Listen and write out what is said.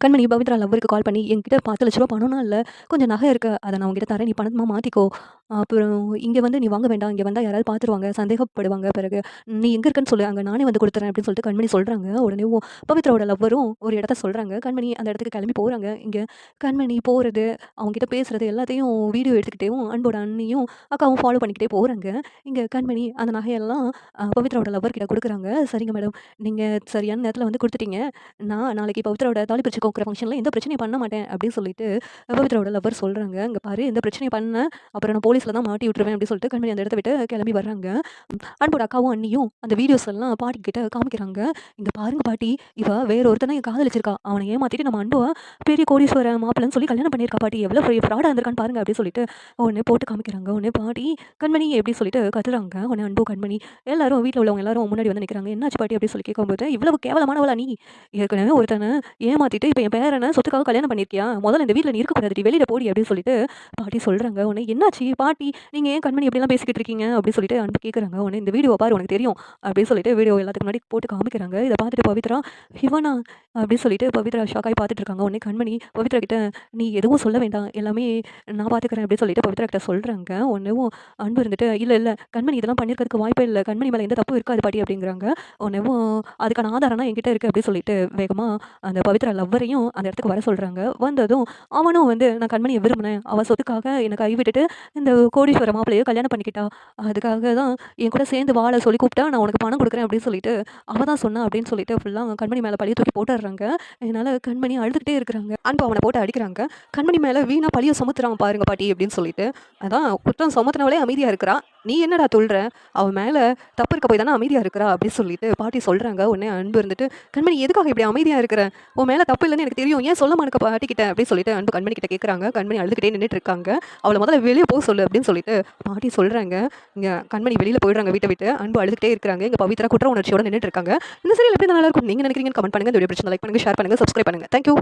கண்மணி பவித்ரா லவ்வருக்கு கால் பண்ணி என்கிட்ட பத்து லட்ச ரூபா பணம்னா இல்லை. கொஞ்சம் நகை இருக்குது அதை நான் உங்ககிட்ட தரேன். நீ பணமாக மாற்றிக்கோ அப்புறம் இங்கே வந்து நீ வாங்க வேண்டாம். இங்கே வந்தால் யாராவது பார்த்துருவாங்க சந்தேகப்படுவாங்க பிறகு. நீ எங்கே இருக்கன்னு சொல்லு. அங்கே நானே வந்து கொடுத்துறேன் அப்படின்னு சொல்லிட்டு கண்மணி சொல்கிறாங்க உடனே ஓ, பவித்ராவோட லவ்வரும் ஒரு இடத்த சொல்கிறாங்க கண்மணி அந்த இடத்துக்கு கிளம்பி போகிறாங்க இங்கே கண்மணி போகிறது அவங்ககிட்ட பேசுகிறது எல்லாத்தையும் வீடியோ எடுத்துக்கிட்டேவும் அன்போட அண்ணியும் அக்காவும் ஃபாலோ பண்ணிக்கிட்டே போகிறாங்க இங்கே கண்மணி அந்த நகையெல்லாம் பவித்ராவோட லவ்வர்கிட்ட கொடுக்குறாங்க. சரிங்க மேடம் நீங்கள் சரியான நேரத்தில் வந்து கொடுத்துட்டீங்க. நான் நாளைக்கு பவித்ராவோட தாலி பிரிச்சுக்கோ கோக்குற ஃபங்க்ஷனில் எந்த பிரச்சனையும் பண்ண மாட்டேன் அப்படின்னு சொல்லிட்டு பவித்ராவோட லவர் சொல்கிறாங்க அங்கே பாரு எந்த பிரச்சனையும் பண்ண அப்புறம் நான் போலீஸில் தான் மாட்டி விட்டுருவேன் அப்படின்னு சொல்லிட்டு கண்மணி அந்த இடத்த விட்டு கிளம்பி வர்றாங்க. அன்போட அக்காவும் அண்ணியும் அந்த வீடியோஸ் எல்லாம் பாட்டி கிட்ட காமிக்கிறாங்க. இங்கே பாருங்க பாட்டி இவ வேற ஒருத்தனை காதலிச்சிருக்கா. அவனை ஏமாத்திட்டு நம்ம அன்புவ பெரிய கோடீஸ்வர மாப்பிள்ளன்னு சொல்லி கல்யாணம் பண்ணியிருக்கா. பாட்டி எவ்வளோ ஃப்ராடாக இருந்திருக்கான்னு பாருங்க அப்படின்னு சொல்லிட்டு உடனே போட்டு காமிக்கிறாங்க. உடனே பாட்டி கண்மணி எப்படி சொல்லிட்டு கத்துறாங்க. உடனே அன்பு கண்மணி எல்லாரும் வீட்டில் உள்ளவங்க எல்லாரும் முன்னாடி வந்து நிற்கிறாங்க என்னாச்சு பாட்டி? அப்படின்னு சொல்லி கேட்கும்போது இவ்வளவு கேவலமானவளா நீ? ஏற்கனவே ஒருத்தனை ஏமாத்திட்டு இப்போ என் பேரனை சொத்துக்காக கல்யாணம் பண்ணியிருக்கியா முதல்ல இந்த வீட்டில் நீ இருக்கக்கூடாது வெளியில் போடி அப்படின்னு சொல்லிட்டு பாட்டி சொல்கிறாங்க உனக்கு என்னாச்சு? பாட்டி நீங்கள் ஏன் கண்மணி எப்படிலாம் பேசிக்கிட்டு இருக்கீங்க? அப்படின்னு சொல்லிட்டு அன்பு கேட்குறாங்க உனக்கு இந்த வீடியோ பாரு உனக்கு தெரியும். அப்படின்னு சொல்லிட்டு வீடியோ எல்லாத்துக்கு முன்னாடி போட்டு காமிக்கிறாங்க. இதை பார்த்துட்டு பவித்ரா இவனா அப்படின்னு சொல்லிட்டு பவித்ரா ஷாக்காகி பார்த்துட்டு இருக்காங்க. உடனே கண்மணி பவித்ரா கிட்ட நீ எதுவும் சொல்ல வேண்டாம் எல்லாமே நான் பார்த்துக்கிறேன் அப்படின்னு சொல்லிட்டு பவித்ரா கிட்ட சொல்கிறாங்க உடனேவும் அன்பு இருந்துட்டு இல்லை இல்லை கண்மணி இதெல்லாம் பண்ணியிருக்கிறதுக்கு வாய்ப்பே இல்லை. கண்மணி மேலே எந்த தப்பும் இருக்காது பாட்டி அப்படிங்கிறாங்க. உடனேவும் அதுக்கான ஆதாரம்னா என்கிட்ட இருக்குது அப்படின்னு சொல்லிட்டு வேகமாக அந்த பவித்ரா லவ்வரையும் அந்த இடத்துக்கு வர சொல்கிறாங்க வந்ததும் அவனும் வந்து நான் கண்மணியை விரும்பினேன். அவள் சொத்துக்காக என்னை கைவிட்டுட்டு இந்த கோடீஸ்வர மாப்பிள்ளையை கல்யாணம் பண்ணிக்கிட்டா. அதுக்காக தான் என் கூட சேர்ந்து வாழ சொல்லி கூப்பிட்டா நான் உனக்கு பணம் கொடுக்குறேன் அப்படின்னு சொல்லிட்டு அவள் தான் சொன்னா அப்படின்னு சொல்லிட்டு ஃபுல்லாக கண்மணி மேலே பழிய தூக்கி போட்டுடுறாங்க என்னால் கண்மணி அழுதுகிட்டே இருக்கிறாங்க. அன்பு அவனை போட்டு அடிக்கிறாங்க. கண்மணி மேலே வீணாக பழிய சுமத்துறான் பாருங்க பாட்டி அப்படின்னு சொல்லிட்டு அதான் குற்றம் சுமத்துனவளே அமைதியாக இருக்கிறான் நீ என்னடா சொல்கிற அவன் மேலே தப்பு இருக்க போய் தானே அமைதியாக இருக்கிறா அப்படின்னு சொல்லிட்டு பாட்டி சொல்கிறாங்க உடனே அன்பு இருந்துட்டு கண்மணி எதுக்காக இப்படி அமைதியாக இருக்கிற? உன் மேலே தப்பு இல்லைன்னு எனக்கு தெரியும். ஏன் சொல்ல மாட்டேக்க பாட்டிக்கிட்ட? அப்படின்னு சொல்லிட்டு அன்பு கண்மணி கிட்ட கேட்குறாங்க கண்மணி அழுதுகிட்டே நின்றுட்டு இருக்காங்க. அவளை முதல்ல வெளியே போக சொல்லு அப்படின்னு சொல்லிட்டு பாட்டி சொல்கிறாங்க இங்கே கண்மணி வெளியில் போயிடுறாங்க வீட்டை விட்டு. அன்பு அழுதுகிட்டே இருக்காங்க இங்கே பவித்ரா குற்ற உணர்ச்சியோட நின்றுட்டு இருக்காங்க. இந்த சீரியல் எப்படி நல்லா இருக்கும்? நீங்கள் நினைக்கிறீங்கன்னு கமெண்ட் பண்ணுங்கள் இந்த வீடியோ பிரச்சனை லைக் பண்ணுங்க ஷேர் பண்ணுங்கள் சப்ஸ்கிரைப் பண்ணுங்க. தேங்க்யூ